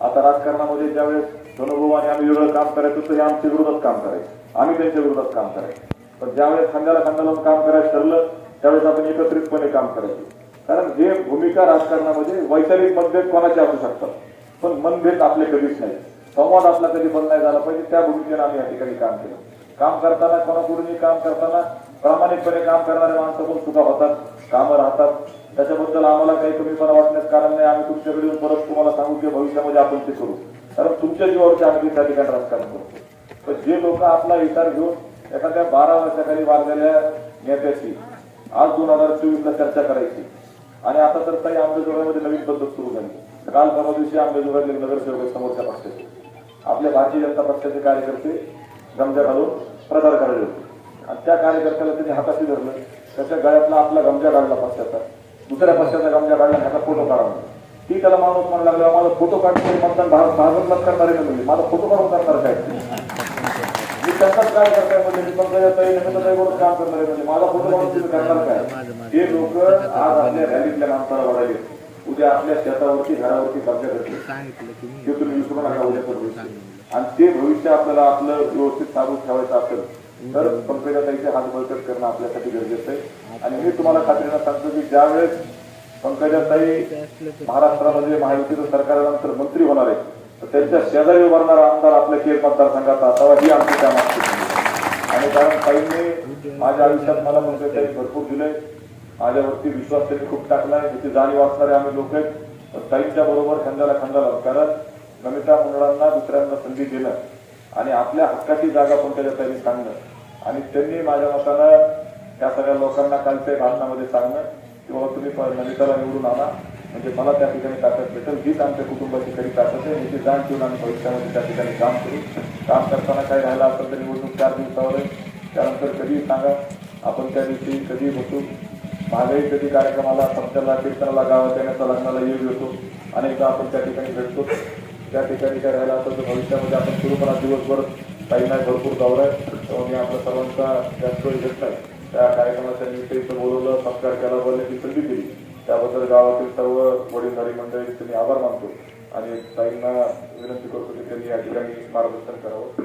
आता राजकारणामध्ये ज्यावेळेस धनुभाऊ आणि आम्ही वेगळं काम करायचो तरी आमच्या विरोधात काम करायचं. आम्ही त्यांच्या विरोधात काम करायचं. पण ज्यावेळेस खांद्याला खांद्याला काम करायचं ठरलं त्यावेळेस आपण एकत्रितपणे काम करायचं. कारण हे भूमिका राजकारणामध्ये वैचारिक मतभेद कोणाचे असू शकतात? पण मनभेद आपले कधीच नाही संवाद आपला कधी बंद नाही झाला पाहिजे त्या भूमिकेने आम्ही या ठिकाणी काम केलं. काम करताना कोणाकडूनही काम करताना प्रामाणिकपणे काम करणारे माणसं पण सुद्धा होतात कामं राहतात. त्याच्याबद्दल आम्हाला काही कमीपणा वाटण्यास कारण नाही. आम्ही तुमच्याकडे येऊन परत तुम्हाला सांगू की भविष्यामध्ये आपण ते करू. कारण तुमच्या जीवावरती आम्ही त्या ठिकाणी राजकारण करतो. पण जे लोक आपला विचार घेऊन एखाद्या बारा वर्षाखाली वाढलेल्या नेत्याची आज दोन हजार चोवीसला चर्चा करायची. आणि आता तर काही आंबेजोगाईमध्ये नवीन पद्धत सुरू झाली. काल परवा दिवशी आंबेजोगाईतील नगरसेवक समोरच्या पक्षाचे. आपल्या भारतीय जनता पक्षाचे कार्यकर्ते गमजा घालून प्रचार करायचे होते आणि त्या कार्यकर्त्याला त्यांनी हाताशी धरलं त्याच्या गळ्यातला आपला गमजा काढला पक्षाचा. दुसऱ्या पक्षाचा गमजा काढला आणि ह्याचा फोटो काढावा ती त्याला माणूस म्हणू लागला माझा फोटो काढून मतदान भारत भाजपलाच करणार आहे म्हणजे माझा फोटो काढून करणार काय? मी त्यांनाच काय करताय म्हणजे मी पंकजाताई नमिताताई बरोबर काम करणार आहे म्हणजे माझा फोटो काढून तुम्ही करणार काय? हे लोक आज आपल्या रॅलीतल्या माणसाला वाढायले उद्या आपल्या शेतावरती घरावरती कब्जा करतील सांगितलं ते तुम्ही विसरू नका उद्या भविष्य आणि ते भविष्य आपल्याला आपलं व्यवस्थित साधून ठेवायचं असेल तर पंकजाताईचे हात बळकट करणं आपल्यासाठी गरजेचं आहे. आणि मी तुम्हाला खात्रीनं सांगतो की ज्यावेळेस पंकजाताई महाराष्ट्रामध्ये महायुतीचं सरकारनंतर मंत्री होणार आहे तर त्यांच्या शेजारी उभारणारा आमदार आपल्या केर मतदारसंघात असावा ही आमची त्या आहे. आणि कारण ताईंनी माझ्या आयुष्यात मला पंकजाताई भरपूर दिले माझ्यावरती विश्वास त्यांनी खूप टाकलाय. त्याची जाणीव असणारे आम्ही लोक आहेत. पण ताईंच्या बरोबर खांदा लावून कारण नमिता मंडळांना दुसऱ्यांना संधी देणं आणि आपल्या हक्काची जागा पण त्याच्या त्यांनी सांगणं आणि त्यांनी माझ्या मतानं त्या सगळ्या लोकांना कालच्या भाषणामध्ये सांगणं की बाबा तुम्ही नमिताला निवडून आणा. म्हणजे मला त्या ठिकाणी ताकद भेटेल. हीच आमच्या कुटुंबाची खरी ताकद आहे. याची जाण ठेवून आम्ही भविष्यामध्ये त्या ठिकाणी काम करू. काम करताना काही राहिला असेल तर निवडणूक चार दिवसावर आहे. त्यानंतर कधीही सांगा. आपण त्या दिवशी कधी बसू. महागाई कधी कार्यक्रमाला संपत्याला कीर्तनाला गावात येण्याचा लग्नाला येऊ येतो. अनेकदा आपण त्या ठिकाणी भेटतो. त्या ठिकाणी काय राहिला असेल तर भविष्यामध्ये आपण सुरू करा. दिवसभर काही नाही भरपूर दौरा आहे तेव्हा मी आपल्या सर्वांचा जास्त इफेक्ट आहे त्या कार्यक्रमाच्या निमित्त बोलवलं सत्कार केला बोलण्याची संधी दिली. त्याबद्दल गावातील सर्व वडीलधारी मंडळी मी आभार मानतो. आणि ताईंना विनंती करतो की त्यांनी या ठिकाणी मार्गदर्शन करावं.